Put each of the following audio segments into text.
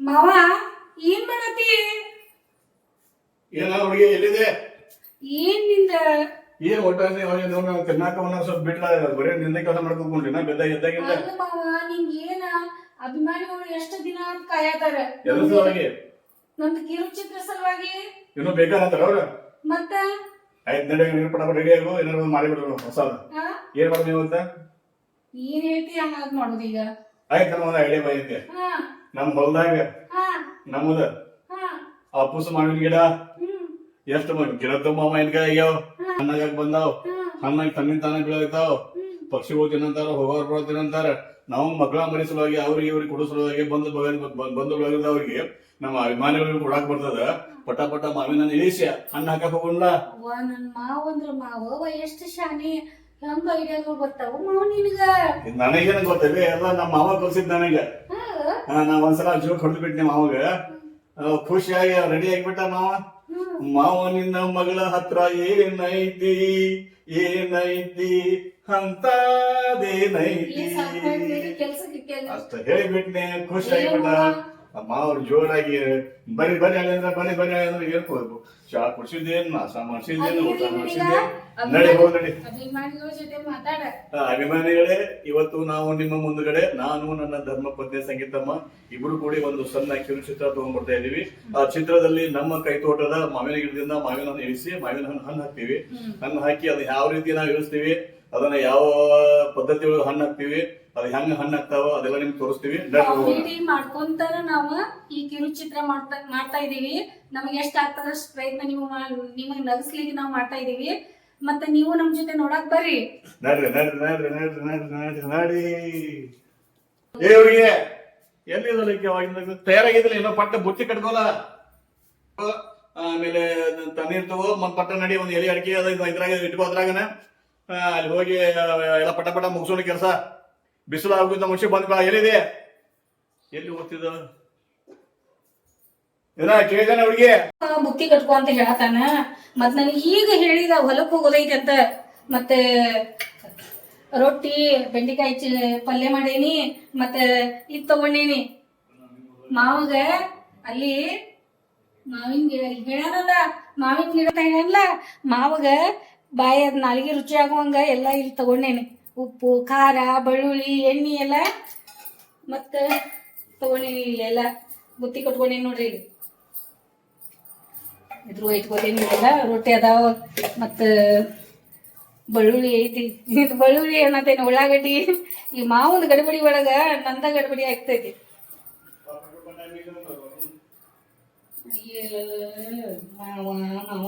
ಮಾವ ಏನ್ ಮಾಡತಿ ಏನ ಹುಡುಗಿ ಎಲ್ಲಿದೆ? ಏನ್ನಿಂದ ಏನ್ ಒಟ್ಟ ತಿನ್ನಾಕ ಒಂದ್ ಸ್ವಲ್ಪ ಬಿಟ್ಲ ಬರೀ ನಿಂದ ಕೆಲಸ ಮಾಡ್ಕೊಂಡ್ರಿ ನಾ ಬೆದ್ದ ಎದ್ದಾಗಿಲ್ಲ ಅಲ್ಲ ಮಾವ ನಿಂಗ್ ಏನ? ಅಭಿಮಾನಿಗಳು ಎಷ್ಟು ದಿನ ಅಂತ ಕಾಯತಾರ? ಎದ್ರ ಸಲುವಾಗಿ? ನಂದು ಕಿರುಚಿತ್ರ ಸಲುವಾಗಿ? ಇನ್ನು ಬೇಕಾಗತ್ತಾರ ಅವ್ರ? ಮತ್ತ? ಐದ್ ನಡಿ ನೀರು ಪಟ ರೆಡಿ ಆಗು ಏನಾರು ಒಂದ್ ಮಾಡಿಬಿಡ್ರು ಹೊಸದ? ಏನ್ ಮಾಡ್ತೀವಿ ಅಂತ? ಏನ್ ಹೇಳ್ತಿ ಹಂಗಾದ್ ಮಾಡೋದು ಈಗ. ಆಯ್ತು ನಮ್ಮ ಒಂದು ಐಡಿಯಾ ಬಂದಿದ್ದೆ ಹಾ. ನಮ್ ಹೊಲ್ದಾಗ ನಮ್ಮದ ಅಪ್ಪುಸ್ ಮಾವಿನ ಗಿಡ. ಎಷ್ಟು ಗಿಡ ತುಂಬ ಮಾವಿನಕಾಯಿ ಆಗ್ಯಾವ. ಹಣ್ಣಾಗ ಬಂದಾವ್. ಹಣ್ಣಾಗ ತಣ್ಣಿನ ತಾನೇ ಬೀಳಾಗ್ತಾವ ಪಕ್ಷಿಗಳು ತಿನ್ನಂತಾರ ಹೋಗೋರ್ ಬರೋ ತಿನ್ನಂತಾರ. ನಾವು ಮಕ್ಕಳ ಮರಿ ಸಲುವಾಗಿ ಅವ್ರಿಗೆ ಇವ್ರಿಗೆ ಕೊಡೋ ಸಲುವಾಗಿ ಬಂದು ಬಂದು ಬೆಳಗಿದ ಅವ್ರಿಗೆ ನಮ್ಮ ಅಭಿಮಾನಿಗಳಿಗೆ ಕೊಡಾಕ್ ಬರ್ತದ. ಪಟ್ಟ ಪಟ ಮಾವಿನ ಇಳಿಸಿ ಹಣ್ಣು ಹಾಕಕ್ ನನ್ ಮಾವ ಅಂದ್ರ ಮಾವ. ಎಷ್ಟು ಶಾನೆ ಹೆಂಗ ಐಡಿಯಾಗಳು ಬರ್ತಾವ ಮಾವ ನಿನಗ? ನನಗೇನ ಗೊತ್ತಿಲ್ಲ ಎಲ್ಲ ನಮ್ಮ ಮಾವ ಕಲ್ಸಿದ್ ನನಗೆ. ನಾ ಒಂದ್ಸಲ ಜೋಕ್ ಹೊಡೆದು ಬಿಟ್ಟೆ ಮಾವಾಗ ಖುಷಿಯಾಗಿ ರೆಡಿ ಆಗಿಬಿಟ್ಟ ಮಾವ. ಮಾವನಿಂದ ಮಾವ ನಿನ್ನ ಮಗಳ ಹತ್ರ ಏನೈತಿ? ಏನೈತಿ? ಅಂತದೇನೈತಿ ಅಷ್ಟ ಹೇಳಿಬಿಟ್ನೆ ಖುಷಿ ಆಗ್ಬಿಟ್ಟ ಮಾವ್ರು ಜೋರಾಗಿ ಬರಿ ಬರಿ ಅಲ್ಲಿ ಅಂದ್ರೆ ಬರಿ ಬರಿ ಅಂದ್ರೆ ಹೇಳ್ಕೋಬೇಕು ಚಾ ಕುಡ್ಸಿದ್ದೇನು ನಾಶ ಮಾಡ್ಸಿದ್ದೇನು ಊಟ ಮಾಡ್ಸಿದ್ದೆ ನಡಿ ಹೋಗ್ ನಡಿ. ಅಭಿಮಾನಿಗಳ ಜೊತೆ ಮಾತಾಡ. ಅಭಿಮಾನಿಗಳೇ ಇವತ್ತು ನಾವು ನಿಮ್ಮ ಮುಂದುಗಡೆ ನಾನು ನನ್ನ ಧರ್ಮ ಪತ್ನಿ ಸಂಗೀತಮ್ಮ ಇಬ್ರು ಕೂಡಿ ಒಂದು ಸಣ್ಣ ಕಿರುಚಿತ್ರ ತಗೊಂಡ್ಬರ್ತಾ ಇದೀವಿ ಆ ಚಿತ್ರದಲ್ಲಿ ನಮ್ಮ ಕೈತೋಟದ ಮಾವಿನ ಗಿಡದಿಂದ ಮಾವಿನ ಹಣ್ಣು ಇಳಿಸಿ ಮಾವಿನ ಹಣ್ಣು ಹಣ್ಣು ಹಾಕ್ತಿವಿ ಹಣ್ಣು ಹಾಕಿ ಅದನ್ನ ಯಾವ ರೀತಿ ನಾವು ಇಳಿಸ್ತೀವಿ ಅದನ್ನ ಯಾವ ಪದ್ಧತಿ ಒಳಗೆ ಹಣ್ಣು ಹಾಕ್ತಿವಿ ಅದು ಹೆಂಗ ಹಣ್ಣು ಹಾಕ್ತಾವ ಅದೆಲ್ಲ ನಿಮ್ಗೆ ತೋರಿಸ್ತೀವಿ. ಮಾಡ್ಕೊಂತಾರ ನಾವು ಈ ಕಿರುಚಿತ್ರ ಮಾಡ್ತಾ ಮಾಡ್ತಾ ಇದೀವಿ ನಮ್ಗೆ ಎಷ್ಟ್ ಆಗ್ತದ ಅಷ್ಟ್ ಪ್ರಯತ್ನ ನೀವು ನಿಮಗೆ ನಗಸ್ಲಿಕ್ಕೆ ನಾವು ಮಾಡ್ತಾ ಇದೀವಿ ಮತ್ತೆ ನೀವು ನಮ್ ಜೊತೆ ನೋಡಕ್ ಬರ್ರಿ. ನಡ್ರಿ ನಡ್ರಿ ನಡ್ರಿ ನಡ್ರಿ ನಡ್ರಿ ನಡ್ರಿ ಅವಾಗಿಂದ ಪಟ್ಟ ಬುತ್ತಿ ಕಟ್ಕೋಲ ಆಮೇಲೆ ತಣ್ಣೀರ್ ತಗೋ ಮತ್ ಪಟ್ಟ ನಡಿ, ಒಂದ್ ಎಲೆ ಅಡಿಕೆ ಅದ, ಇದು ಇದ್ರಾಗ ಇಟ್ಕೋ ಅದ್ರಾಗನ. ಅಲ್ಲಿ ಹೋಗಿ ಎಲ್ಲ ಪಟ ಪಟ ಮುಗಿಸೋಣ ಕೆಲಸ. ಬಿಸಿಲು ಆಗುತ್ತ ಮುಂಚೆ ಬಂದ್ಕೊಳ ಎಲ್ಲಿದೆ ಎಲ್ಲಿ ಓದ್ತಿದ ಏನ ಬುತ್ತಿ ಕಟ್ಕೊ ಅಂತ ಹೇಳತಾನ ಮತ್ ನನಗೆ ಈಗ ಹೇಳಿದ ಹೊಲಕ್ ಹೋಗೋದೈತಿ ಅಂತ. ಮತ್ತೆ ರೊಟ್ಟಿ, ಬೆಂಡಿಕಾಯಿ ಪಲ್ಯ ಮಾಡೇನಿ, ಮತ್ತೆ ಇದ್ ತಗೊಂಡೇನಿ. ಮಾವಗ ಅಲ್ಲಿ ಮಾವಿನ ಗಿಡ ಹೇಳಾನಲ್ಲ ಮಾವಿನ ಗಿಡ ಹೇಳಲ್ಲ ಮಾವಗ ಬಾಯಿ ಅದ್ ನಾಲ್ಗೆ ರುಚಿ ಆಗುವಂಗ ಎಲ್ಲ ಇಲ್ಲಿ ತಗೊಂಡೇನಿ. ಉಪ್ಪು, ಖಾರ, ಬೆಳ್ಳುಳ್ಳಿ, ಎಣ್ಣೆ ಎಲ್ಲ ಮತ್ತ ತಗೊಂಡೇನಿ ಇಲ್ಲೆಲ್ಲ. ಬುತ್ತಿ ಕಟ್ಕೊಂಡೇನಿ ನೋಡ್ರಿ ಇಲ್ಲಿ. ಇದ್ರ ಇಟ್ಕೊತೀನಿ ಎಲ್ಲ ರೊಟ್ಟಿ ಅದಾವ ಮತ್ತ ಬೆಳ್ಳುಳ್ಳಿ ಐತಿ. ಇದು ಬೆಳ್ಳುಳ್ಳಿ ಏನತ್ತೇನೆ ಉಳ್ಳಾಗಡ್ಡಿ ಈ ಮಾವನ ಗಡಬಡಿ ಒಳಗ ನಂದ ಗಡಬಡಿ ಆಗ್ತೈತಿ. ಮಾವ ಮಾವ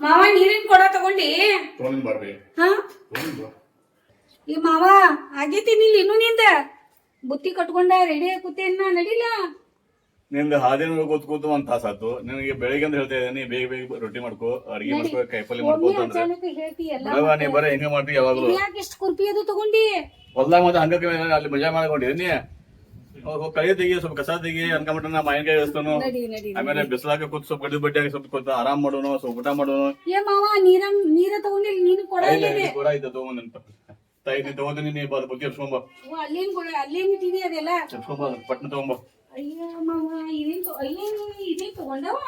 ಮಾವ. ನೀರಿನ ಕೊಡ ತಗೊಂಡಿ. ಈ ಮಾವ ಆಗೇತಿ ನಿಲ್ ಇನ್ನು ನಿಂದ? ಬುತ್ತಿ ಕಟ್ಕೊಂಡ ರೆಡಿ ಕೂತೇನ ನಡಿಲ? ನಿಂದ ಹಾದಿನ ಕೂತ್ ಕೂತು ಒಂದ್ ತಾಸ ಆತು ನಿನಗೆ ಬೆಳಿಗ್ಗೆ ಅಂತ ಹೇಳ್ತಾ ಇದ್ದೀನಿ ಬೇಗ ಬೇಗ ರೊಟ್ಟಿ ಮಾಡ್ಕೋ ಅಡಿಗೆ ಮಾಡ್ಕೋ ಕೈಪಲ್ಯ ಮಾಡ್ಕೋ ಅಚಾನಕ್ ಹೇಳ್ತಿ ಎಲ್ಲ ಬಿಡವ್ವ, ನೀ ಬರೀ ಹಿಂಗ ಮಾಡ್ತಿ ಯಾವಾಗ್ಲೂ. ಯಾಕೆ ಕುರ್ಪಿ ಅದು ತಗೊಂಡಿ? ಹೊಲ್ದಾಗ ಮತ್ತೆ ಹಂಗ ಅಲ್ಲಿ ಮಜಾ ಮಾಡ್ಕೊಂಡಿದ್ದೀನಿ ಕೈ ತೆಗಿ ಸ್ವಲ್ಪ ಕಸ ತೆಗಿ ಅನ್ಕೊಂಬಿಟ್ಟು ನಾ ಮಾವಿನಕಾಯಿ ಇಳಿಸ್ತಾನು ನಡಿ ನಡಿ ಆಮೇಲೆ ಬಿಸಿಲಾಗ ಕೂತ್ ಸ್ವಲ್ಪ ಗಡಿ ಬಡ್ಡಿ ಸ್ವಲ್ಪ ಕೂತ್ ಆರಾಮ್ ಮಾಡೋನು ಸ್ವಲ್ಪ ಊಟ ಮಾಡೋನು. ಏ ಮಾವ ನೀರ ನೀರ ತಗೊಂಡಿಲ್ಲ ನೀನು ಕೊಡ ಇಲ್ಲ, ಕೂಡ ನೆನ್ಪ ತಾಯಿ ನೀ ತಗೊಂಡಿನಿ ನೀ ಬರ್ ಬುತ್ತಿ ಎಬ್ಸ್ಕೊಂಬ ಅಲ್ಲೇನ್ ಕೊಡ ಅಲ್ಲೇನ್ ಇಟ್ಟಿದೆ ಅದೆಲ್ಲ? ಎಬ್ಸ್ಕೊಂಬ ಪಟ್ನ ತಗೊಂಬ. ಅಯ್ಯ ಮಾವ ಇದೇನ್ ಅಲ್ಲೇ ಇದೇ ತಗೊಂಡವಾ?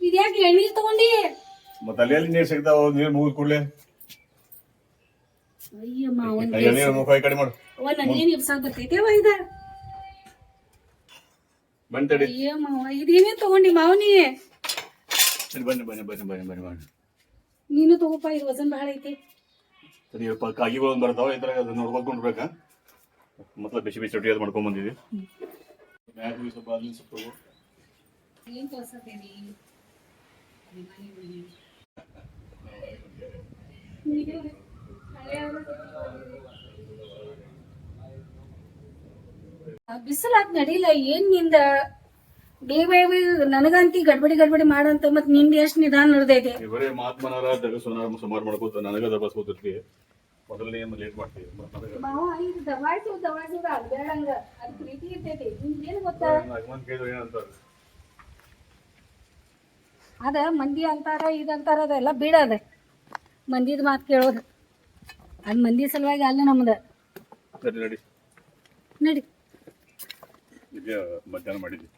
ಇದ್ಯಾಕೆ ಎಣ್ಣೀರ್ ತಗೊಂಡಿ? ಮತ್ತೆ ನೀರ್ ಸಿಗ್ತಾವ ನೀರ್ ಮುಗಿದ್ ಕೂಡ್ಲೆ? ಅಯ್ಯ ಮಾವ ನೀರ್ ಮುಖ ಈ ಕಡೆ ಮಾಡು. ಅವ ನನಗೇನ್ ಇದ? ಅಯ್ಯ ಮಾವ ಇದೇನೇನ್ ತಗೊಂಡಿ ಮಾವನಿ ಬನ್ನಿ ಬನ್ನಿ ಬನ್ನಿ ಬನ್ನಿ ಬನ್ನಿ ನೀನು ತಗೋಪ ಇದು ವಜನ್ ಬಹಳ ಐತಿ. ಸರಿ, ಅಪ್ಪ ಕಾಗಿಗಳು ಬರ್ತಾವ ಈ ತರ ನೋಡ್ಕೊಂಡ್ಬೇಕಾ ಮತ್ತೆ ಬಿಸಿ ಬಿಸಿ ರೊಟ್ಟಿ ಅದು ಮಾಡ್ಕೊಂಡ್ ಬಂದಿದ್ವಿ. ಮ್ಯಾಗ್ ಸ್ವಲ್ಪ ನಡಿಲ್ಲ ಏನ್ನಿಂದ? ಬೇಗ ಬೇಗ ಬೇಗ ನನಗಂತಿ ಗಡ್ಬಡಿ ಗಡ್ಬಡಿ ಮಾಡಂತ ಮತ್ನಿಂದ ಎಷ್ಟ್ ನಿಧಾನ ನಡೆದೈತೆ. ಈ ಬರೀ ಮಾತ್ಮನಾರ ದಗಸೋನಾರ ಸುಮಾರು ಮಾಡ್ಕೋತ ನನಗ ದಬಸ್ಕೋತಿರ್ತಿ ಮೊದಲನೇ ಏನು ಲೇಟ್ ಮಾಡ್ತೀವಿ ಮತ್ತ್ ನನಗ ಮಾವ ಇದು ದವಾಯ್ಸು ದವಾಯ್ಸು ಅಲ್ಬೇಡಂಗ ಅದ್ ಪ್ರೀತಿ ಇರ್ತೈತಿ. ನಿಂಗೇನ್ ಗೊತ್ತಾ? ಹನುಮಾನ್ ಕೇಳಿದ್ರೆ ಏನಂತಾರ ಅದ ಮಂದಿ ಅಂತಾರ ಇದಂತಾರ ಅದೆಲ್ಲ ಬಿಡದ ಮಂದಿದ ಮಾತು ಕೇಳೋದು. ಅದ್ ಮಂದಿ ಸಲುವಾಗಿ ಅಲ್ಲ ನಮ್ದ. ನಡಿ ನಡಿ. ಮಧ್ಯಾಹ್ನ ಮಾಡಿದ್ವಿ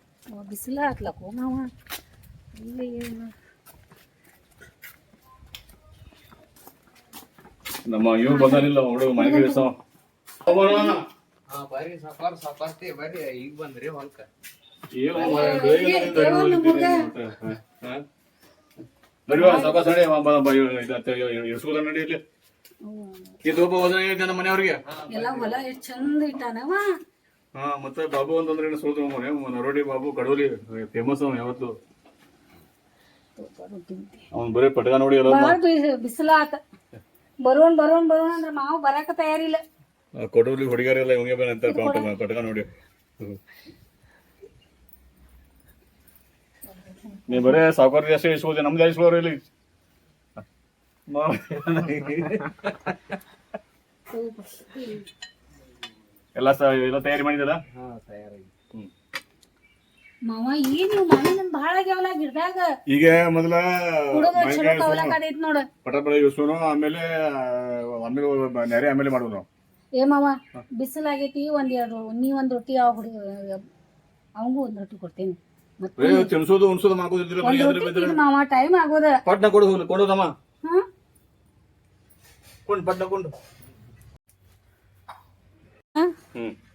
ಬಿಸಿಲ ಹಾಕ್ಲಕ್ಕೋ ಇಲ್ಲಿ ಏನು? ನಮ್ಮ ಇವ್ರು ಬಂದಿಲ್ಲ ಹುಡುಗ ಮನೆಗೆ ಇಳಿಸವ ಹಾ ಬರ್ರಿ ಸಾಪಾರ ಸಾಪಾರ್ತಿ ಬರ್ರಿ ಈಗ ಬಂದ್ರಿ ಹೊಲ್ಕ. ಇದು ಮನೆಯವ್ರಿಗೆ? ಎಲ್ಲ ಹೊಲ ಎಷ್ಟ್ ಚಂದ ಇಟ್ಟಾನವ. ಹಾ ಮತ್ತೆ ಬಾಬು ಅಂತಂದ್ರೆ ಸೋತ ಮನೆ ನರೋಡಿ ಬಾಬು ಕಡೋಲಿ ಫೇಮಸ್ ಅವ್ನು ಯಾವತ್ತು? ಅವ್ನು ಬರೇ ಪಟಗ ನೋಡಿ ಎಲ್ಲ ಬಾಳ ಬಿಸಿಲ ಆತ ಬರೋನ್ ಬರೋನ್ ಬರೋನ್ ಅಂದ್ರೆ ಮಾವು ಬರಕ ತಯಾರಿಲ್ಲ. ಕೊಡೋಲಿ ಹುಡುಗಿಯರೆಲ್ಲ ಇವಂಗೆ ಬಂದ ಅಂತ ಪಟಗ ನೋಡಿ. ನೀ ಬರೇ ಸಾವುಕಾರ ಜಾಸ್ತಿ ಇಸ್ಕೋದೆ ನಮ್ದು ಇಸ್ಕೋರು ಇಲ್ಲಿ? ಎಲ್ಲ ಸ ಎಲ್ಲ ತಯಾರಿ ಮಾಡಿದಲ್ಲ? ಹಾ ತಯಾರಾಗಿ ಮಾವ ಏನ್ ನೀವು ಮಾವಿನ ಭಾಳ ಆಗ್ಯಾವಲ್ಲ ಗಿಡದಾಗ ಈಗ ಮೊದಲ ಹುಡುಗ ಚಲೋ ನೋಡ. ಆಮೇಲೆ ಆಮೇಲೆ ನೆರೆ ಆಮೇಲೆ ಮಾಡೋಣ ಏ ಮಾವ ಬಿಸಿಲಾಗೈತಿ ಒಂದ್ ಎರಡು ನೀ ಒಂದ್ ರೊಟ್ಟಿ ಅವ ಹುಡುಗ ಅವಂಗೂ ಒಂದ್ ರೊಟ್ಟಿ ಕೊಡ್ತೀನಿ. ಮತ್ತೆ ತಿನ್ಸೋದು ಉಣ್ಸೋದು ಒಂದ್ ರೊಟ್ಟಿ ಮಾವ ಟೈಮ್ ಆಗೋದ. ಪಟ್ನ ಕೊಡು ಕೊಡೋದಮ್ಮ. ಹಾ? ಕೊಂಡು ಪಟ್ನ ಕೊಂಡು.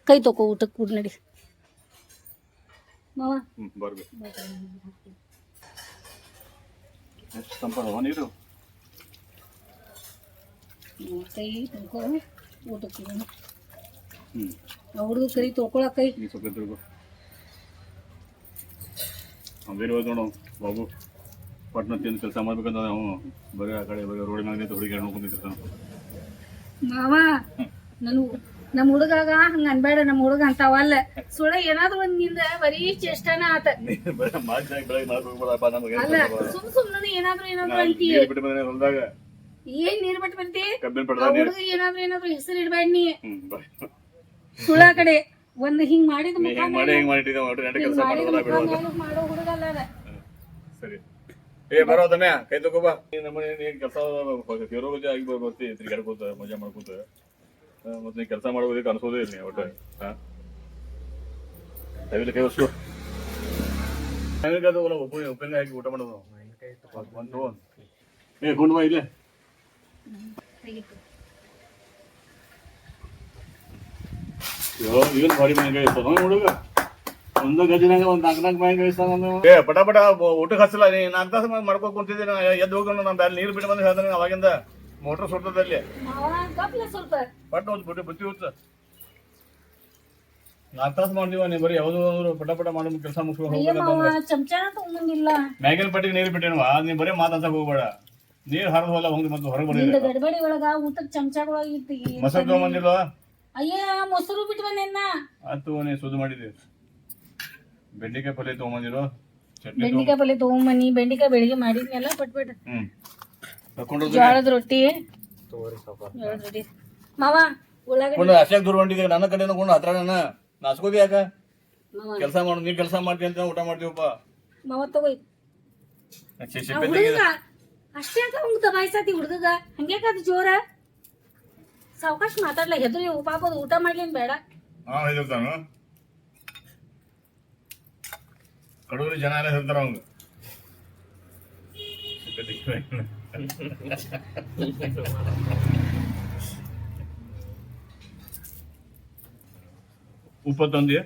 ಕೈ ತಕೋ ಊಟಕ್ಕೆ ಕೂಡ ನಡಿ. ಮಾವ? ನೀರು? ಕೈ ತೊಳ್ಕೊ ಊಟಕ್ಕೆ ಅವ್ರದ್ದು ಕರಿ ತೊಳ್ಕೊಳಕ್ ಕೈ ಅವೇನು ಹೋದ್ ನೋಡು ಬಾಬು. ಪಟ್ನ ತಿಂದು ಕೆಲಸ ಮಾಡ್ಬೇಕಂತ ನಾವು ಬರೀ ಆ ಕಡೆ ಬರೀ ರೋಡ್ ನಿಂತು ಹುಡುಗಿ ನೋಡ್ಕೊಂಡಿರ್ತಾನ ಮಾವ ನನ್ ನಮ್ ಹುಡುಗಾಗ ಹಂಗ ಅನ್ಬೇಡ ನಮ್ ಹುಡುಗ ಅಂತಾವಲ್ಲ ಸುಳ ಏನಾದ್ರು ಒಂದ್ನಿಂದ ಬರೀ ಚೇಷ್ಟಾನ ಆತ. ಅಲ್ಲ ಸುಮ್ ಸುಮ್ನೆ ಏನಾದ್ರು ಏನಾದ್ರು ಅಂತೀಯ. ಏನ್ ನೀರ್ ಬಿಟ್ಟು ಬರ್ತಿ ಹುಡುಗ ಏನಾದ್ರು ಏನಾದ್ರು ಹೆಸರು ಇಡ್ಬೇಡ ನೀ. ಸುಳ ಕಡೆ ಒಂದ್ ಹಿಂಗ್ ಮಾಡಿದ ಮಾಡಿ ಹುಡುಗ ಅಲ್ಲ ಸರಿ. ಏ ಬರೋ ದಮ್ಯ ಕೈ ತಗೋಬಾ ನಮ್ಮ ಕೆಲಸ ಆಗಿ ಬರ್- ಬರ್ತಿ ತಿರ್ಗಾಡ್ಕೋತ ಮಜಾ ಮಾಡ್ಕೋತ. ಮತ್ತೆ ನೀ ಕೆಲಸ ಮಾಡೋದಕ್ಕೆ ಅನಿಸೋದೇ ಇಲ್ಲ ಒಟ್ಟು. ಹಾ? ದಯವಿಟ್ಟು ಕೈ ಹೊಸ್ಕೊ ಹೆಂಗದು ಉಪ್ಪಿನ ಹಾಕಿ ಊಟ ಮಾಡೋದು? ಒಂದು ಏ ಬಾ ಇಲ್ಲೇ. ಏನು ಭಾರಿ ಇರ್ತಾನ ಹುಡುಗ. ಒಂದು ಗಜಿನಾಗ ಒಂದ್ ನಾಲ್ಕು ನಾಲ್ಕು ಇರ್ತಾನ ಏ, ಪಟ ಪಟ, ಊಟಕ್ಕೆ ಹಚ್ಚಲ್ಲ, ನೀ ನಾಲ್ಕು ತಾಸು ಮಾಡ್ಕೊ ಕುಂತಿದ್ದೀನಿ, ಎದ್ದು ಹೋಗೋಣ ನಾನು ಬ್ಯಾಲ್ ನೀರು ಬಿಟ್ಟು ಬಂದು ಹೇಳ್ತಾನೆ ಅವಾಗಿಂದ. ಮೋಟ್ರ್ ಸುಟ್ಟದಲ್ಲಿ. ಸ್ವಲ್ಪ. ಪಟ್ ಒಂದು ಬುಟ್ಟಿ ಬುತ್ತಿ ಹುಚ್ಚ ನಾಲ್ಕು ತಾಸು ಮಾಡ್ತೀವ ನೀವು ಬರೀ ಯಾವ್ದು ಅಂದ್ರು ಪಟ ಪಟ ಮಾಡಿ ಕೆಲಸ ಮುಗಿಸ್ಕೊಂಡು ಚಮಚಾನ ತಗೊಂಬಂದಿಲ್ಲ. ಮ್ಯಾಗಿನ ಪಟ್ಟಿಗೆ ನೀರು ಬಿಟ್ಟೇನವ? ನೀ ಬರೀ ಮಾತಾಡ್ಸಕ್ ಹೋಗ್ಬೇಡ. ನೀರು ಹರಿದು ಹೊಲ ಹೋಗಿ ಮತ್ತೆ ಹೊರಗೆ ಬರೀ. ಗಡಬಡಿ ಒಳಗ ಊಟಕ್ ಚಮಚಾಗೊಳಗ ಇಟ್ಟು ಮೊಸರು ತಗೊಂಬಂದಿಲ್ವ? ಅಯ್ಯ ಮೊಸರು ಬಿಟ್ಟು ಬಂದೇನ ಆತು ನೀ ಸುದ್ದು ಮಾಡಿದ್ವಿ ಬೆಂಡಿಕಾಯಿ ಪಲ್ಯ ತಗೊಂಬಂದಿರೋ ಬೆಂಡಿಕಾಯಿ ಪಲ್ಯ ತಗೊಂಬನ್ನಿ ಬೆಂಡಿಕಾಯಿ ಬೆಳಿಗ್ಗೆ ಮಾಡಿದ್ನೆಲ್ಲ ತಕೊಂಡ್ರು ಜೋಳದ ರೊಟ್ಟಿ. ತಗೋರಿ ಜೋಳದ ರೊಟ್ಟಿ. ಮಾವ ಉಳ್ಳಾಗಡ್ಡಿ ಕೊಂಡು ಅಷ್ಟಾಗ ದೂರ ಹೊಂಟಿದ್ದೆ ನನ್ನ ಕಡೆ ಕೊಂಡು ಹತ್ರ ನನ್ನ ನಾಸ್ಕೋದಿ ಯಾಕ? ಮಾವ. ಕೆಲಸ ಮಾಡು ನೀ ಕೆಲಸ ಮಾಡ್ತಿ ಅಂತ ಊಟ ಮಾಡ್ತೀವಪ್ಪ. ಮಾವ ತಗೋ ಇದ್. ಆ ಸಿಪ್ಪೆ ಹುಡುಗ ಅಷ್ಟೇ ಅಂತ ಅವ್ನ್ ದಬಾಯ್ಸತಿ ಹುಡುಗ ಹಂಗ್ಯಾಕದು ಜೋರ? ಸಾವಕಾಶ ಮಾತಾಡ್ಲ ಹೆದ್ರಿ ಊಟ ಮಾಡ್ಲಿನ್ ಬೇಡ. ಹಾ ಕಡೂರಿ ಜನ ಎಲ್ಲ ಹೇಳ್ತಾರ ಅವಂಗ. ಉಪ್ಪ ತಂದಿ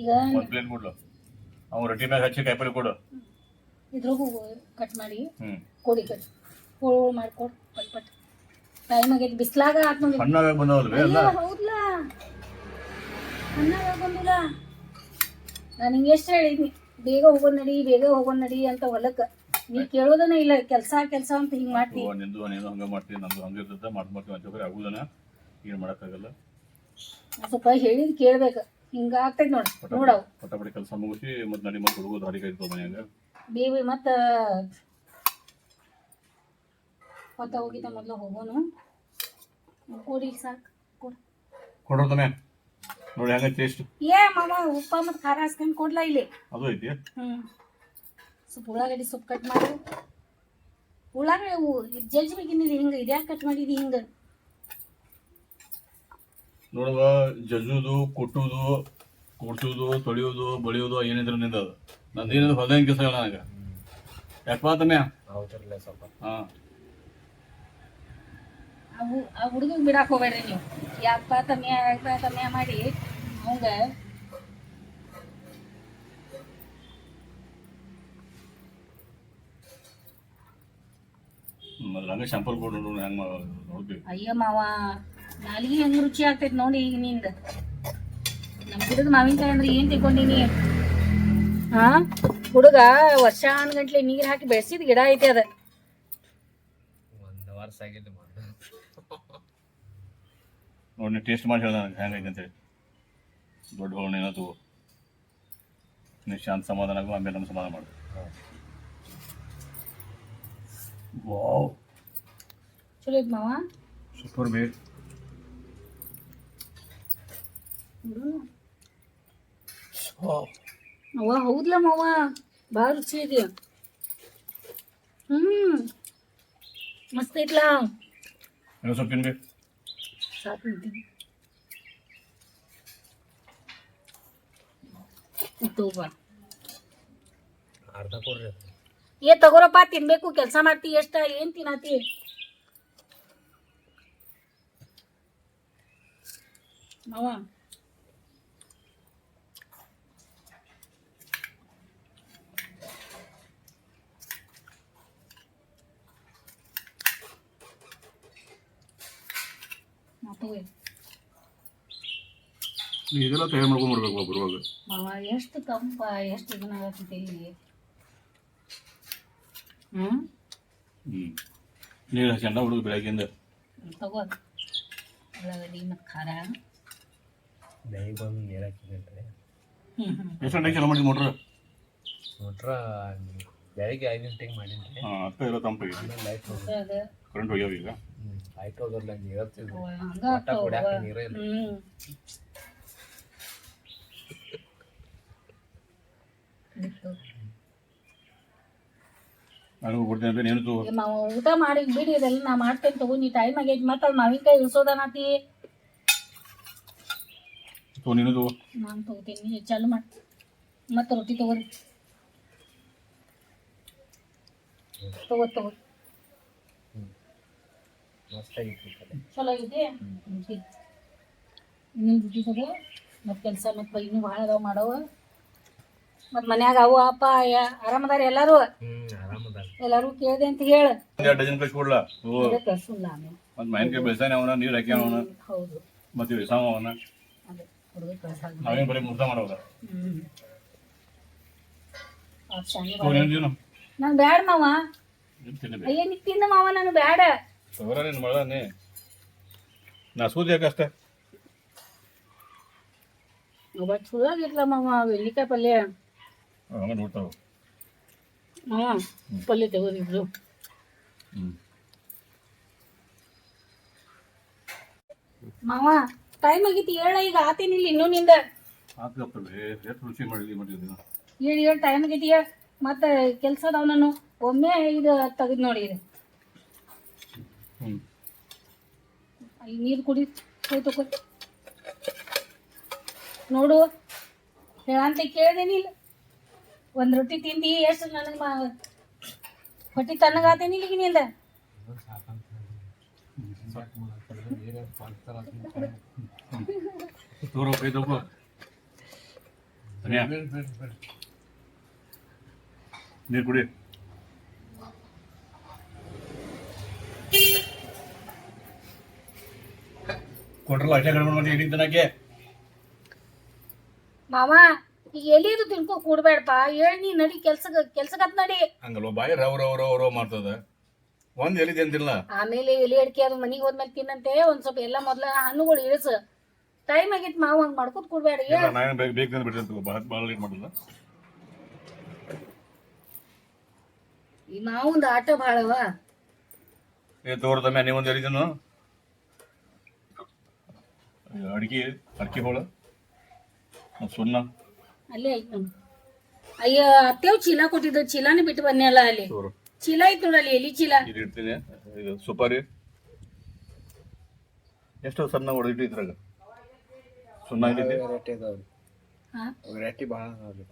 ಈಗ ಒಂದು ಪ್ಲೇಟ್ ಕೊಡ್ಲು ಅವ್ನು ರೊಟ್ಟಿ ಮ್ಯಾಗ ಹಚ್ಚಿ ಕಾಯಿಪಲ್ಲೆ ಕೊಡು. ಇದ್ರಾಗೂ ಕಟ್ ಮಾಡಿ ಕೊಡಿ ಕಟ್ ಹೋಳು ಮಾಡ್ಕೊಡ್ ಪಟ್ ಪಟ್. ಟೈಮ್ ಆಗೈತಿ. ಬಿಸ್ಲಾಗ ಆತ್ಮ ಎಲ್ಲ? ಅಯ್ಯೋ, ನಾನು ಹಿಂಗೆ ಎಷ್ಟು ಹೇಳಿದ್ನಿ ಬೇಗ ಹೋಗೋದ್ ನಡಿ ಬೇಗ ಹೋಗೋದ್ ನಡಿ ಅಂತ ಹೊಲಕ್ಕೆ. ನೀ ಕೇಳೋದನ ಇಲ್ಲ ಕೆಲಸ ಕೆಲಸ ಅಂತ ಹಿಂಗ್ ಮಾಡ್ತಿ. ಅವ್ವ, ನಿಂದು ನೀನು ಹಂಗ ಮಾಡ್ತೀನಿ ನಂದು ಹಂಗ ಇರ್ತದ ಮಾಡ್ತಾ ಮಾಡ್ತೀವಿ ಅಂತ ಆಗುದನ? ಏನು ಮಾಡೋಕ್ಕಾಗಲ್ಲ. ಸ್ವಲ್ಪ ಹೇಳಿದ್ ಕೇಳ್ಬೇಕ. ಹಿಂಗ ಆಗ್ತೈತಿ ನೋಡ್ ನೋಡವ್. ಪಟಾಪಟಿ ಕೆಲಸ ಮುಗಿಸಿ ಮತ್ತೆ ನಡಿ ಮತ್ತೆ ಹುಡುಗ ದಾರಿ ಕೈ ಮನ್ಯಾಗ. ಬೇವಿ ಮತ್ತ ಹೊತ್ತ ಹೋಗಿದ್ದ ಮೊದ್ಲು ಹೋಗೋನು. ಕೊಡಿ ಸಾಕು ಕೊಡ್. ಕೊಡೋದನೇ ನೋಡಿ ಹೆಂಗ ಟೇಸ್ಟ್ ಏ ಮಾಮ ಉಪ್ಪ ಮತ್ತ ಖಾರ ಹಾಸ್ಕೊಂಡ್ ಕೊಡ್ಲಾ ಇಲ್ಲಿ? ಅದು ಐತಿ ಹ್ಮ್. ಸ್ವಲ್ಪ ಉಳ್ಳಾಗಡ್ಡಿ ಸೊಪ್ಪು ಕಟ್ ಮಾಡಿ. ಉಳ್ಳಾಗಡ್ಡಿ ಜಜ್ಜಿ ಬೇಕಿನಿಲ್ಲ ಹಿಂಗೆ ಇದ್ಯಾಕೆ ಕಟ್ ಮಾಡಿದಿ ಹಿಂಗೆ? ನೋಡುವ ಜಜ್ಜುದು ಕುಟ್ಟುದು ಕೂಡ್ಸುದು ತೊಳೆಯೋದು ಬಳಿಯೋದು ಏನಿದ್ರು ನಿಂದ ಅದು. ನಂದೇನಿದ್ರು ಹೊಲ್ದಂಗೆ ಕೆಲಸ ಹೇಳ ನನಗೆ? ಹಾ. ಆ ಹು- ಆ ಹುಡುಗಿಗೆ ಬಿಡಾಕ್ ಹೋಗ್ಬೇಡ್ರಿ ನೀವು. ಯಾಕಪ್ಪ ತಮ್ಯ ಯಾಕಪ್ಪ ತಮ್ಯ ಮಾಡಿ. ಅವಂಗ ಹಂಗೆ ಶಾಂಪಲ್ ಕೊಡು ನೋಡು ಹೆಂಗೆ ನೋಡ್ಬೇಕು. ಅಯ್ಯ ಮಾವ ನಾಲಿಗೆ ಹೆಂಗ್ ರುಚಿ ಆಗ್ತೈತಿ ನೋಡಿ ಈಗ ನಿಂದ. ನಮ್ ಗಿಡದ ಮಾವಿನಕಾಯಿ ಅಂದ್ರೆ ಏನ್ ತಿಳ್ಕೊಂಡಿನಿ? ಹಾ ಹುಡುಗ ವರ್ಷ ಗಂಟ್ಲೆ ನೀರ್ ಹಾಕಿ ಬೆಳೆಸಿದ ಗಿಡ ಐತಿ ಅದ. ಒಂದು ವರ್ಷ ಆಗಿದೆ ಮಾಡಿ ನೋಡಿ ಟೇಸ್ಟ್ ಮಾಡಿ ಹೇಳ್ದ ನನಗೆ ಹೆಂಗೈತೆ ಅಂತೇಳಿ ದೊಡ್ಡ ಹೋಗೋಣ ಏನೋ ತಗೋ ನೀ ಶಾಂತ ಸಮಾಧಾನ ಆಗು ಆಮೇಲೆ ನಮ್ಮ ಸಮಾಧಾನ ಮಾಡು ವಾವ್ ಚಲೋ ಐತಿ ಮಾವ ಸೂಪರ್ ಬೇ ನೋಡು. ಅವ್ವ ಹೌದ್ಲ ಮಾವ ಭಾಳ ರುಚಿ ಇದೆ ಹ್ಮ್ ಮಸ್ತ್ ಐತ್ಲಾ ಏನೋ ಸ್ವಲ್ಪ ತಿನ್ಬೇಕು ಸಾಕು ಕೊಡ್ರಿ ಏ ತಗೋರಪ್ಪ ತಿನ್ಬೇಕು ಕೆಲಸ ಮಾಡ್ತಿ ಎಷ್ಟ ಏನ್ ತಿನ್ನತಿ? ಮಾವ ಇದೆಲ್ಲ ತಯಾರು ಮಾಡ್ಕೊಂಡ್ಬರ್ಬೇಕು ಬರುವಾಗ. ಮಾವ ಎಷ್ಟು ತಂಪ ಎಷ್ಟು ಇದನ್ನ ಆಗತ್ತೈತಿ ಇಲ್ಲಿ? ಹ್ಮ್? ಹ್ಞೂ ನೀರು ಚಂಡ ಹುಡುಗ ಬೆಳಗ್ಗೆಯಿಂದ. ತಗೋ ಉಳ್ಳಾಗಡ್ಡಿ ಮತ್ತು ಖಾರ. ಬೆಳಗ್ಗೆ ಬಂದು ನೀರು ಹಾಕಿದ್ರೆ ಎಷ್ಟು ಗಂಟೆಗೆ ಚಲೋ ಮಾಡಿದ್ ಮೋಟ್ರ್? ಮೋಟ್ರ ಬೆಳಗ್ಗೆ ಐದು ಗಂಟೆಗೆ ಮಾಡೀನಿ ಹಾಂ ಅದಕ್ಕೆ ಎಲ್ಲ ತಂಪಾಗಿದೆ ಕರೆಂಟ್ ಹೋಗ್ಯಾವ ಈಗ. ಲೈಟ್ ಹೋಗೋದ್ಲ ನೀರು ಅವ್ವ, ಹಂಗ ಒಟ್ಟ ಆಗ್ತಾವ ಕುಡ್ಯಾಕ ನೀರೇ ಇಲ್ಲ. ನನಗೂ ಕೊಡ್ತೀನಿ ಅಂತ ನೀನು ತಗೋ. ಏ ಊಟ ಮಾಡಿ ಬಿಡಿ ಇದೆಲ್ಲ ನಾ ಮಾಡ್ತೇನೆ ತಗೋ. ನೀ ಟೈಮ್ ಆಗೈತಿ ಮತ್ತೆ ಅದು ಮಾವಿನಕಾಯಿ ಇಳಿಸೋದನಾತಿ ತಗೋ ನೀನು ತಗೋ. ನಾನು ತಗೋತೀನಿ ಚಾಲು ಮಾಡಿ. ಮತ್ತೆ ರೊಟ್ಟಿ ತಗೋರಿ. ತಗೋ ತಗೋ ಮಸ್ತ್ ಆಗಿತ್ತು ಈ ಕಡೆ. ಚಲೋ ರೊಟ್ಟಿ ಇನ್ನೊಂದು ತಗೋ ಮತ್ತೆ ಕೆಲಸ ಮತ್ತೆ ಇನ್ನೂ ಭಾಳ ಅದಾವ ಮಾಡವ. ಮತ್ತೆ ಮನ್ಯಾಗ ಅವು ಅಪ್ಪ ಆರಾಮದಾರ ಎಲ್ಲಾರು? ಎಲ್ಲಾರು ಕೇಳಿದೆ ಅಂತ ಹೇಳ. ಡಜನ್ ಕಳ್ಸಿ ಕೊಡ್ಲಾ? ತಗೋ ಕಳ್ಸುಲ್ಲ ಆಮೇಲೆ? ಮತ್ತು ಮಾವಿನಕಾಯಿ ಬೆಳೆಸಾನೆ ಅವನ ನೀರು ಹಾಕಿ ಅವನ. ಹೌದು. ಮತ್ತು ಅವನ. ನಾವೇನು ಬರೀ ಮುರ್ದ ಮಾಡೋದ? ನೀನು ಬ್ಯಾಡ ಮಾವ. ಅಯ್ಯ ನೀ ತಿನ್ನ ಮಾವ ನಾನು ಬ್ಯಾಡ. ತಗೋರ ನೀನು ನಾ ಸೂದಿ ಮಾವ ಪಲ್ಯ? ಹಂಗೆ ನೋಡ್ತಾವ. ಹಾಂ ಪಲ್ಯ ತಗೋರಿದ್ರು ಹ್ಞೂ ಮಾವ ಟೈಮ್ ಆಗಿತ್ತು ಹೇಳ ಈಗ ಆತೇನಿಲ್ಲ ಇನ್ನೂ ನಿಂದ? ಎಷ್ಟು ರುಚಿ ಮಾಡಿದ್ವಿ ಮಾಡಿದ್ವಿ ಹೇಳಿ ಹೇಳಿ ಟೈಮ್ ಆಗಿದೆಯಾ ಮತ್ತೆ ಕೆಲಸ ಅದಾವ ನಾನು. ಒಮ್ಮೆ ಇದು ತೆಗೆದು ನೋಡಿ ಅಲ್ಲಿ ನೀರು ಕುಡಿ ಕೈ ತಗೋ ನೋಡು ಹೇಳಂತ ಕೇಳ್ದೇನಿಲ್ಲ ಒಂದು ರೊಟ್ಟಿ ತಿಂದಿ ಎಷ್ಟು ನನಗೆ ಮಾ ಹೊಟ್ಟಿ ತಣ್ಣಗಾತೇನಿಲ್ಲ ಈಗ ನಿಂದ? ತಗೋರ ಕೈ ತಗೋ ನೀರು ಕುಡಿ. ಕೊಟ್ರಲ್ಲ ಅಷ್ಟೇ ಕಡಿಮೆ ಮಾಡಿ ಇಡೀ ದಿನಕ್ಕೆ. ಮಾವ ಈಗ ಎಲ್ಲಿದು ತಿನ್ಕೋ ಕೂಡ್ಬೇಡಪ್ಪ. ಹೇಳಿ ನೀ ನಡಿ ಕೆಲ್ಸಕ್ಕೆ ಕೆಲ್ಸಕ್ಕತ್ ನಡಿ. ಹಂಗಲ್ವ ಬಾಯಿ ರವ್ ರವ್ ರವ್ ರವ್ ಮಾಡ್ತದ. ಒಂದ್ ಎಲ್ಲಿ ತಿಂತಿಲ್ಲ ಆಮೇಲೆ ಎಲೆ ಅಡಿಕೆ ಅದು ಮನಿಗೆ ಹೋದ್ಮೇಲೆ ತಿನ್ನಂತೆ ಒಂದ್ ಸ್ವಲ್ಪ ಎಲ್ಲ ಮೊದ್ಲ ಹಣ್ಣುಗಳು ಇಳಿಸು. ಟೈಮ್ ಆಗಿತ್ತು ಮಾವ ಹಂಗ್ ಮಾಡ್ಕೊತ ಕೂಡ್ಬೇಡ ನಾನು ಬೇಕು ಬೇಕು ಅಂತ ಬಿಟ್ಟಿರ್ತೀವಿ ಭಾಳ ಲೇಟ್ ಮಾಡಿಲ್ಲ ಈ ಮಾವಂದ ಆಟ ಭಾಳವ ಏ ತೋರ್ದಮ್ಮ ನೀವೊಂದು ಎಲ್ಲಿದ್ದೀನು ಅಡಿಕೆ ಅಡಿಕೆ ಹೋಳ ಸುಣ್ಣ ಅಲ್ಲೇ ಐತ್ ಅಯ್ಯೋ ಅಯ್ಯ ಅತ್ತೇವ್ ಚೀಲ ಕೊಟ್ಟಿದ್ರು ಚೀಲಾನೇ ಬಿಟ್ಟು ಬನ್ನಿಯಲ್ಲ ಅಲ್ಲಿ ತೋರು. ಚೀಲ ಐತ್ ನೋಡಲ್ಲಿ ಎಲಿ ಚೀಲ? ಇದು ಇಡ್ತೀನಿ. ಇದು ಸುಪಾರಿ. ಎಷ್ಟು ಸಣ್ಣ ಹೊಡೆದಿಟ್ಟು ಇದ್ರಾಗ. ಸುಣ್ಣ ಇಟ್ಟಿದ್ದೆ ವೆರೈಟಿ ಅದಾವ್ರಿ ಹಾ? ವೆರೈಟಿ ಭಾಳ ಅದಾವ್ರಿ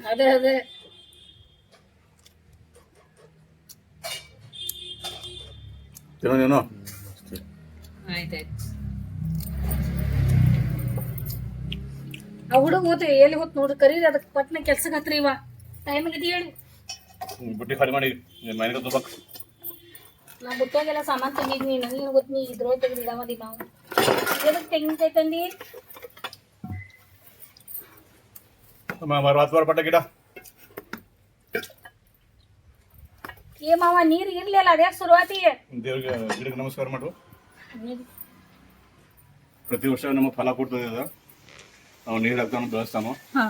ಅದೇ ಅದೇ. ತಿನ್ನೋದೇನೋ ಆಯ್ತು ಆಯ್ತಾಯ್ತು. ಆ ಹುಡುಗ ಹೋತ ಎಲ್ಲಿ ಹೋತ್ ನೋಡ್ರಿ ಕರೀರಿ ಅದಕ್ಕೆ ಪಟ್ನ ಕೆಲ್ಸಕ್ಕೆ ಹತ್ರಿ ಇವ. ಟೈಮ್ ಇದೆ ಹೇಳಿ. ಬುಟ್ಟಿ ಖಾಲಿ ಮಾಡಿ ನಿಮ್ಮ ಮನೆಗೆ ತುಂಬಕ್ ನಾ ಬುಟ್ಟಾಗೆಲ್ಲ ಸಾಮಾನ್ ತಂದಿದ್ನಿ ನನಗೆ ಗೊತ್ತು ನೀ ಇದ್ರೊಳಗೆ ತೆಗೆದಿದ ಮದಿ ನಾವು. ಎದಕ್ಕೆ ತೆಂಗಿನಕಾಯಿ ತಂದಿ? ವಾತಾವರಣ ಪಟ್ಟ ಗಿಡ. ಏ ಮಾವ ನೀರ್ ಇರ್ಲಿಲ್ಲ ಅದ್ಯಾಕೆ ಶುರುವಾತಿ? ದೇವ್ರಿಗೆ ಗಿಡಕ್ಕೆ ನಮಸ್ಕಾರ ಮಾಡು. ಪ್ರತಿ ವರ್ಷ ನಮಗೆ ಫಲ ಕೊಡ್ತದೆ ಅದು. ನಾವು ನೀರು ಹಾಕ್ತಾನು ಬೆಳೆಸ್ತಾನು ಹಾ.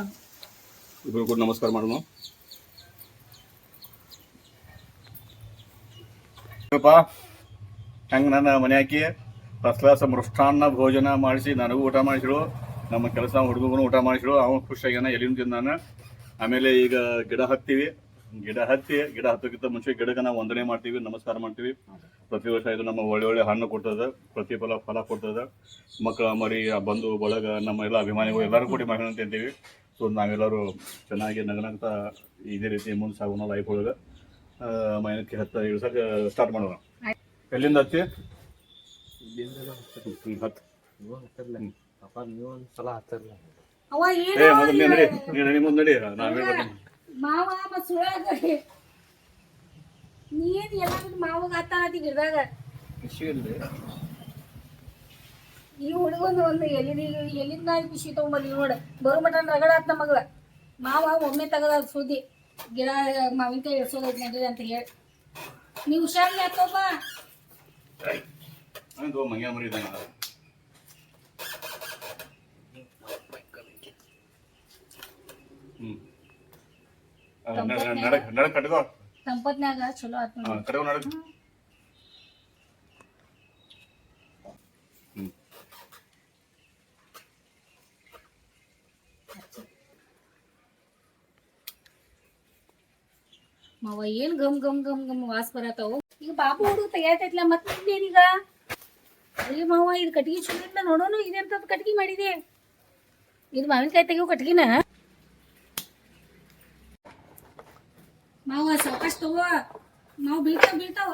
ಇಬ್ಬರು ಕೂಡ ನಮಸ್ಕಾರ ಮಾಡೋಣ. ಹೆಂಗೆ ನನ್ನ ಮನೆ ಹಾಕಿ? ಫಸ್ಟ್ ಕ್ಲಾಸ್ ಮೃಷ್ಟಾನ್ನ ಭೋಜನ ಮಾಡಿಸಿ ನನಗೂ ಊಟ ಮಾಡಿಸಿಳು ನಮ್ಮ ಕೆಲಸ ಹುಡುಗನು ಊಟ ಮಾಡಿಸಿಳು ಅವನು ಖುಷಿಯಾಗ್ಯಾನ ಎಲ್ಲಿಂದ ತಿಂದಾನ. ಆಮೇಲೆ ಈಗ ಗಿಡ ಹತ್ತೀವಿ ಗಿಡ ಹತ್ತಿ ಗಿಡ ಹತ್ತೋಕ್ಕಿಂತ ಮುಂಚೆ ಗಿಡಕ್ಕೆ ನಾವು ವಂದನೆ ಮಾಡ್ತೀವಿ ನಮಸ್ಕಾರ ಮಾಡ್ತೀವಿ. ಪ್ರತಿ ವರ್ಷ ಇದು ನಮ್ಮ ಒಳ್ಳೆ ಒಳ್ಳೆ ಹಣ್ಣು ಕೊಡ್ತದೆ ಪ್ರತಿಫಲ ಫಲ ಕೊಡ್ತದೆ. ಮಕ್ಕಳ ಮರಿ ಆ ಬಂಧು ಬಳಗ ನಮ್ಮ ಎಲ್ಲ ಅಭಿಮಾನಿಗಳು ಎಲ್ಲರೂ ಕೂಡಿ ಮಹಿಳೆ ತಿಂತೀವಿ. ಸೊ ನಾವೆಲ್ಲರೂ ಚೆನ್ನಾಗಿ ನಗನಗ್ತಾ ಇದೇ ರೀತಿ ಮುಂದೆ ಸಾಗೋಣ ಲೈಫ್ ಒಳಗೆ. ಮೈನಕ್ಕೆ ಹತ್ತ ಇಳಿಸಕ್ಕೆ ಸ್ಟಾರ್ಟ್ ಮಾಡೋಣ. ಎಲ್ಲಿಂದ ಹತ್ತಿ? ಹತ್ತು. ನೀವು ಹತ್ತಿರಲ್ಲ ಪಾಪ ನೀವು ಸಲ ಹತ್ತಿರಲ್ಲ ಅವ ಏ ಏನೋ ಮೊದಲು ನಡಿ ನೀನು? ಮುಂದೆ ನಡಿ ನಾವೇ ಮಾವ ಮತ್ತು ಸುಳ್ಳ ನೀನ್ ಎಲ್ಲಾದ್ರೂ ಮಾವಾಗ ಆತಾನತಿ ಗಿಡದಾಗ ಖುಷಿ ಈ ಹುಡುಗಂದು ಒಂದು ಎಲ್ಲಿದ ಎಲ್ಲಿಂದ ಪಿಶಿ ತಗೊಂಬರ್ಲಿ ನೋಡ. ಬರೋ ಮಟನ್ ರಗಡಾತ್ ನಮಗ ಮಾವ ಒಮ್ಮೆ ತಗದ ಸುದ್ದಿ. ಗಿಡ ಮಾವಿನಕಾಯಿ ಇಳ್ಸೋದೈತಿ ನಡೀರಿ ಅಂತ ಹೇಳಿ. ನೀವು ಹುಷಾರಿ ಹಾಕೋಪ್ಪ ಅದು ಮಂಗ್ಯ ಮರಿ ಇದ್ದಾನೆ ಹ್ಮ್ ನಡಕ್ ನಡಕ್ ಕಟ್ಕೋ. ಸಂಪತ್ನ್ಯಾಗ ಚಲೋ ಆತ್ ನೋಡಿ. ಕಟ್ಕೋ ನಡಕ್. ಮಾವ ಏನ್ ಗಮ್ ಗಮ್ ಗಮ್ ಗಮ್ ವಾಸ್ ಬರತಾವು? ಈಗ ಬಾಬು ಹುಡುಗ ತೆಗಿಯತೈತ್ಲ ಮತ್ತೆ ಏನೀಗ ಅಯ್ಯ ಮಾವ ಇದು ಕಟ್ಗಿ ಚಲೋ ಇಲ್ಲ ನೋಡೋನು ಇದೆಂತದ್ ಕಟ್ಗಿ ಮಾಡಿದೆ? ಇದು ಮಾವಿನಕಾಯಿ ತೆಗಿಯೋ ಕಟ್ಗಿನ? ಮಾವ ಸಾಕಷ್ಟು ತಗೋ. ನಾವು ಬೀಳ್ತಾವ ಬೀಳ್ತಾವ.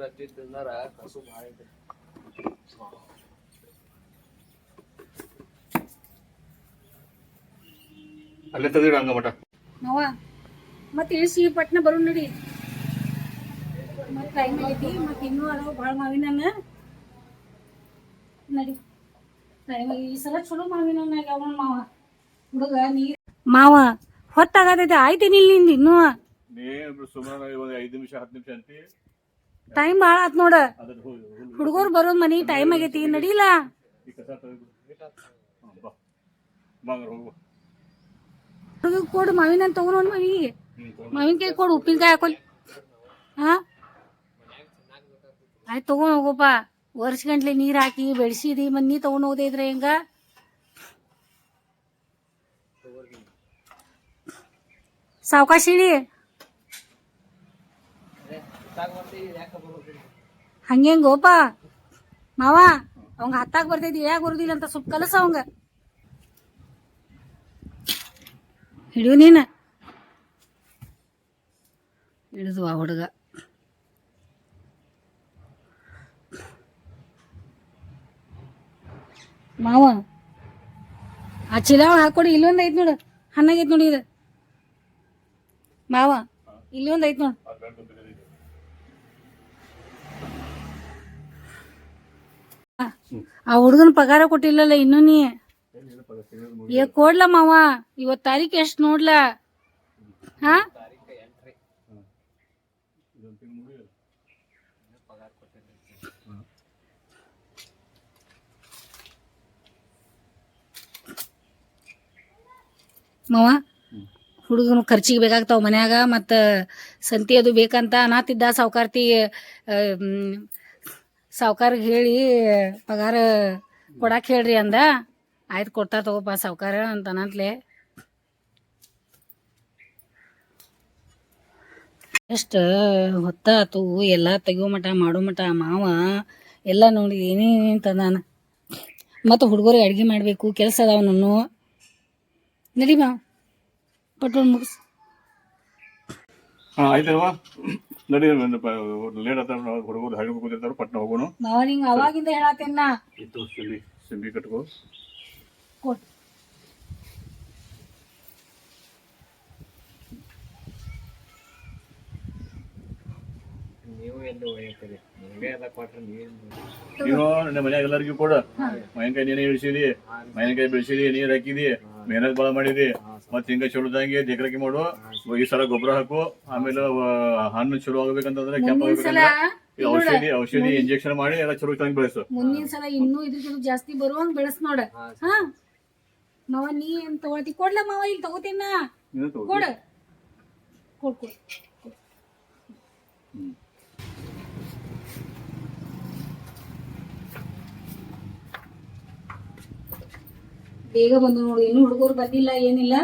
ರೊಟ್ಟಿ ತಿಂದಾರ ಕಸು ಭಾಳ ಅಲ್ಲೇ ಹಂಗ ಮಟ ಮತ್ತೆ ಇಳಿಸಿ ಪಟ್ನ ಬರೋಣ ನಡಿ. ಮತ್ತೆ ಟೈಮ್ ಐತಿ ಮತ್ತೆ ಇನ್ನೂ ಅದಾವ ಭಾಳ ಮಾವಿನ ನಡಿ. ಈ ಸಲ ಚಲೋ ಮಾವಿನ ಯಾವ ಮಾವ. ಹುಡುಗ ನೀರ್ ಮಾವ ಹೊತ್ತಾಗತೈತೆ. ಆಯ್ತೇನಿ ಇಲ್ಲಿ ನಿಂದ ಇನ್ನೂ. ನೀ ಸುಮಾರು ಒಂದು ಐದು ನಿಮಿಷ ಹತ್ತು ನಿಮಿಷ ಅಂತಿ. ಟೈಮ್ ಭಾಳ ಆತ್ ನೋಡ. ಹುಡುಗರು ಬರೋದ್ ಮನಿ ಟೈಮ್ ಆಗೈತಿ. ನಡಿಲ್ಲ ಈ ಕಸ ತೆಗೆದು ಬಾ. ಬಾ ಹೋಗು. ಹುಡುಗ ಕೊಡು ಮಾವಿನ ತಗೊಂಡ್ ಒಂದ್ ಮನಿಗೆ ಮಾವಿನಕಾಯಿ ಕೊಡು ಉಪ್ಪಿನಕಾಯಿ ಹಾಕೊಲ್ ಹಾ? ಆಯ್ತು ತಗೊಂಡ್ ಹೋಗಪ್ಪ ವರ್ಷ ನೀರು ಹಾಕಿ ಬೆಳೆಸಿದಿ ಮತ್ ನೀ ತಗೊಂಡ್ ಹೋದೆ ಇದ್ರೆ ಹೆಂಗ? ಸಾವಕಾಶ ಇಡಿ ಹಂಗೆಂಗೋಪ ಮಾವ, ಅವಂಗ ಹತ್ತಾಗ ಬರ್ತೈತಿ ಯಾಕೆ ಬರುದಿಲ್ಲ ಅಂತ ಸ್ವಲ್ಪ ಕಲಸ ಅವಂಗ. ಹಿಡಿಯು ನೀನ. ಹಿಡಿದು ಹುಡುಗ. ಮಾವ, ಆ ಚೀಲ ಒಳಗ್ ಹಾಕೊಡಿ, ಇಲ್ಲೊಂದ್ ಐತ್ ನೋಡು. ಹಣ್ಣಾಗೈತ್ ನೋಡಿ ಇದು. ಮಾವ, ಇಲ್ಲೊಂದ್ ಐತ್ ನೋಡು. ಆ ಹುಡುಗನ ಪಗಾರ ಕೊಟ್ಟಿಲ್ಲಲ್ಲ ಇನ್ನು ನೀ? ಏ, ಕೊಡ್ಲ ಮಾವ ಇವತ್ ತಾರೀಕು ಎಷ್ಟ್ ನೋಡ್ಲ? ಹಾ? ಮಾವ? ಹುಡುಗನ ಖರ್ಚಿಗೆ ಬೇಕಾಗ್ತಾವ ಮನ್ಯಾಗ, ಮತ್ತ ಸಂತಿ ಅದು ಬೇಕಂತ ಅನಾತಿದ್ದ ಸಾವುಕಾರ್ತಿ ಸಾವುಕಾರಿಗೆ ಹೇಳಿ ಪಗಾರ ಕೊಡಾಕ್ ಹೇಳ್ರಿ ಅಂದ. ಆಯ್ತು ಕೊಡ್ತಾ ತಗೋಪ್ಪ ಸಾವ್ಕಾರ ಅಂತನಂತ್ಲೆ ಎಷ್ಟು ಹೊತ್ತಾತು ಎಲ್ಲ ತೆಗಿಯೋ ಮಠ ಮಾಡೋ ಮಠ ಮಾವ, ಎಲ್ಲ ನೋಡಿ ಏನೇನು ತಂದಾನ ಮತ್ತು ಹುಡುಗರಿಗೆ ಅಡ್ಗೆ ಮಾಡಬೇಕು, ಕೆಲಸ ಅದಾವ ನಾನು ನಡಿ ಮಾವ. ಪಟ್ಕೊಂಡು ಮುಗಿಸ್ ಹಾ ಆಯ್ತಲ್ವಾ? ನಡಿ ಲೇಟ್ ಆತ ಹುಡುಗರು ಹಳ್ಳಿ ಕೂತಿರ್ತಾರೆ ಪಟ್ನ ಹೋಗೋಣ ಮಾವ ನಿಂಗೆ ಅವಾಗಿಂದ ಹೇಳತ್ತೇನ ನಾ. ಇತ್ತು ಸಿಂಬಿ ಸಿಂಬಿ ಕಟ್ಕೋ. ಕೊಟ್ ನೀವು ಎಲ್ಲ ಒಯ್ಯತ್ತೀರಿ ನೀವೇ ಎಲ್ಲ ಕೊಟ್ರೆ ನೀವೇನು ನೀವು ನಿಮ್ಮ ಮನ್ಯಾಗ ಎಲ್ಲರಿಗೂ ಕೊಡ. ಮಾವಿನಕಾಯಿ ನೀನೇ ಇಳಿಸಿದಿ. ಮಾವಿನಕಾಯಿ ಬೆಳೆಸಿದಿ ನೀರ್ ಹಾಕಿದಿ. ಮೇಹನತ್ ಭಾಳ ಮಾಡಿದಿ. ಮತ್ತೆ ಹಿಂಗ ಚಲೋದಂಗೆ ದೇಕರಕ್ಕೆ ಮಾಡು. ಈ ಸಲ ಗೊಬ್ಬರ ಹಾಕು. ಆಮೇಲೆ ಹಣ್ಣು ಚಲೋ ಆಗ್ಬೇಕಂತಂದ್ರೆ ಕೆಂಪ ಔಷಧಿ ಔಷಧಿ ಇಂಜೆಕ್ಷನ್ ಮಾಡಿ ಎಲ್ಲ ಚಲೋ ತಂಗಿ ಬೆಳೆಸು. ಮುಂದಿನ ಸಲ ಇನ್ನೂ ಇದ್ರ ಜಾಸ್ತಿ ಬರುವಂಗ್ ಬೆಳೆಸ್ ನೋಡ. ಹಾ ಮಾವ ನೀ ಏನ್ ತಗೊಳ್ತಿ? ಕೊಡ್ಲ ಮಾವ ಇಲ್ಲಿ ತಗೋತೀನ. ಕೊಡ. ಕೊಡ್ ಕೊಡ್. ಬೇಗ ಬಂದು ನೋಡು. ಇನ್ನು ಹುಡುಗರು ಬಂದಿಲ್ಲ ಏನಿಲ್ಲ.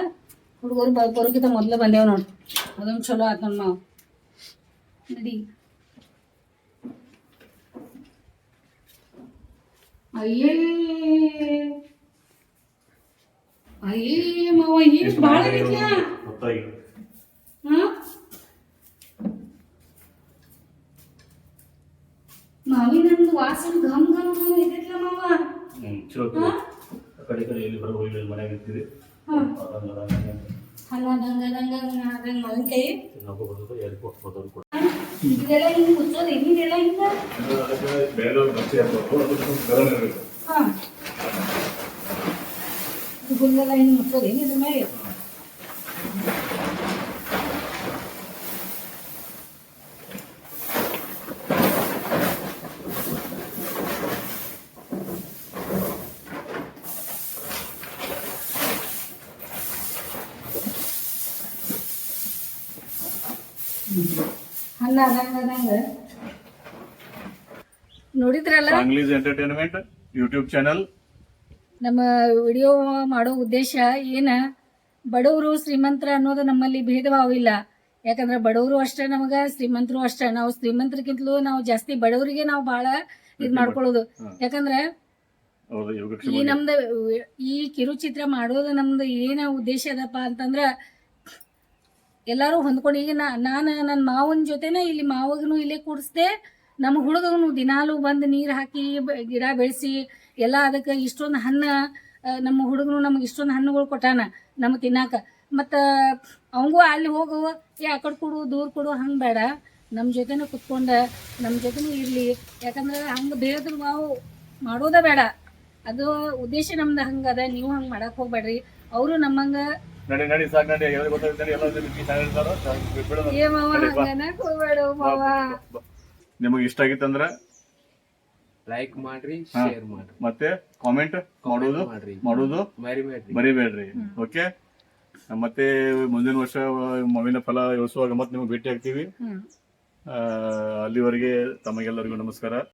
ಹುಡುಗರು ಬರೋಕ್ಕಿಂತ ಮೊದ್ಲು ಬಂದೇವ್ ನೋಡು. ಅದೊಂದು ಚಲೋ ಆಯ್ತು ನಮ್ಮ ಮಾವ. ನಡಿ. ಅಯ್ಯೇ. ಅಯ್ಯೇ ಮಾವ ಏನು ಭಾಳ ಆಗೈತ್ಲ ಹೊತ್ತಾಗಿ ಹಾ? ಮಾವಿನಂದು ವಾಸನೆ ಘಮ್ ಘಮ್ ಘಮ್ ಇದೈತ್ಲ ಮಾವ. ಕಡೆ ಕಡೆ ಎಲ್ಲಿ ಬರೋ ಹೋಗಿ ಮನ್ಯಾಗ ಮಾವಿನಕಾಯಿ ಇದೆಲ್ಲ ಹಿಂಗ್ ಮುಚ್ಚೋದು ಹಿಂಗೆಲ್ಲ ಹಿಂಗ ಹಾ. ಹುಲ್ಲೆಲ್ಲ ಹಿಂಗ್ ಮುಚ್ಚೋದು ಏನು ಇದ್ರ ಮೇಲೆ. ಹಣ್ಣ ನೋಡಿದ್ರಲ್ಲ? ಸಾಂಗ್ಲೀಸ್ ಎಂಟರ್ಟೈನ್ಮೆಂಟ್ ಯೂಟ್ಯೂಬ್ ಚಾನಲ್ ನಮ್ಮ ವಿಡಿಯೋ ಮಾಡೋ ಉದ್ದೇಶ ಏನ? ಬಡವರು ಶ್ರೀಮಂತರ ಅನ್ನೋದು ನಮ್ಮಲ್ಲಿ ಭೇದ ಭಾವ ಇಲ್ಲ ಯಾಕಂದ್ರೆ ಬಡವರು ಅಷ್ಟೇ ನಮಗ ಶ್ರೀಮಂತರು ಅಷ್ಟೇ. ನಾವು ಶ್ರೀಮಂತರಿಗಿಂತಲೂ ನಾವು ಜಾಸ್ತಿ ಬಡವರಿಗೆ ನಾವು ಬಹಳ ಇದ್ ಮಾಡ್ಕೊಳ್ಳೋದು. ಯಾಕಂದ್ರೆ ಈ ನಮ್ದು ಈ ಕಿರುಚಿತ್ರ ಮಾಡೋದು ನಮ್ದು ಏನ ಉದ್ದೇಶ ಅದಪ್ಪ ಅಂತಂದ್ರ ಎಲ್ಲರೂ ಹೊಂದ್ಕೊಂಡು, ಈಗ ನಾನು ನನ್ನ ಮಾವನ ಜೊತೆನೇ ಇಲ್ಲಿ ಮಾವಗನು ಇಲ್ಲೇ ಕೂಡಿಸ್ದೆ ನಮ್ಮ ಹುಡುಗನು ದಿನಾಲೂ ಬಂದು ನೀರು ಹಾಕಿ ಗಿಡ ಬೆಳೆಸಿ, ಎಲ್ಲ ಅದಕ್ಕೆ ಇಷ್ಟೊಂದು ಹಣ್ಣು ನಮ್ಮ ಹುಡುಗನು ನಮಗೆ ಇಷ್ಟೊಂದು ಹಣ್ಣುಗಳು ಕೊಟ್ಟಾನ, ನಮಗೆ ತಿನ್ನಾಕ. ಮತ್ತು ಅವಂಗೂ ಅಲ್ಲಿ ಹೋಗು, ಏ, ಆ ಕಡೆ ಕೊಡು, ದೂರ ಕೊಡು, ಹಂಗೆ ಬೇಡ. ನಮ್ಮ ಜೊತೆನೂ ಕುತ್ಕೊಂಡು ನಮ್ಮ ಜೊತೆನೂ ಇರಲಿ. ಯಾಕಂದ್ರೆ ಹಂಗೆ ಬೇರೆದ್ರ ನಾವು ಮಾಡೋದೇ ಬೇಡ. ಅದು ಉದ್ದೇಶ ನಮ್ದು ಹಂಗದ, ನೀವು ಹಂಗೆ ಮಾಡಕ್ಕೆ ಹೋಗ್ಬೇಡ್ರಿ. ಅವರು ನಮ್ಮಂಗೆ ನಡಿ ನಡಿ ಸಾಕು ನಡಿ. ಎಲ್ಲರಿಗೂ ಗೊತ್ತಾಗುತ್ತೆ ಎಲ್ಲರೂ ನಿಮಗೆ ಇಷ್ಟ ಆಗಿತ್ತಂದ್ರ ಲೈಕ್ ಮಾಡ್ರಿ. ಶೇರ್ ಮಾಡ್ರಿ. ಮತ್ತೆ ಕಾಮೆಂಟ್ ಮಾಡೋದು ಮಾಡ್ರಿ. ಮಾಡೋದು ಮರಿಬೇಡ್ರಿ. ಮರಿಬೇಡ್ರಿ. ಓಕೆ ಮತ್ತೆ ಮುಂದಿನ ವರ್ಷ ಮಾವಿನ ಫಲ ಯೋಸುವಾಗ ಮತ್ತೆ ನಿಮಗೆ ಭೇಟಿ ಆಗ್ತೀವಿ. ಅಲ್ಲಿವರೆಗೆ ತಮಗೆಲ್ಲರಿಗೂ ನಮಸ್ಕಾರ.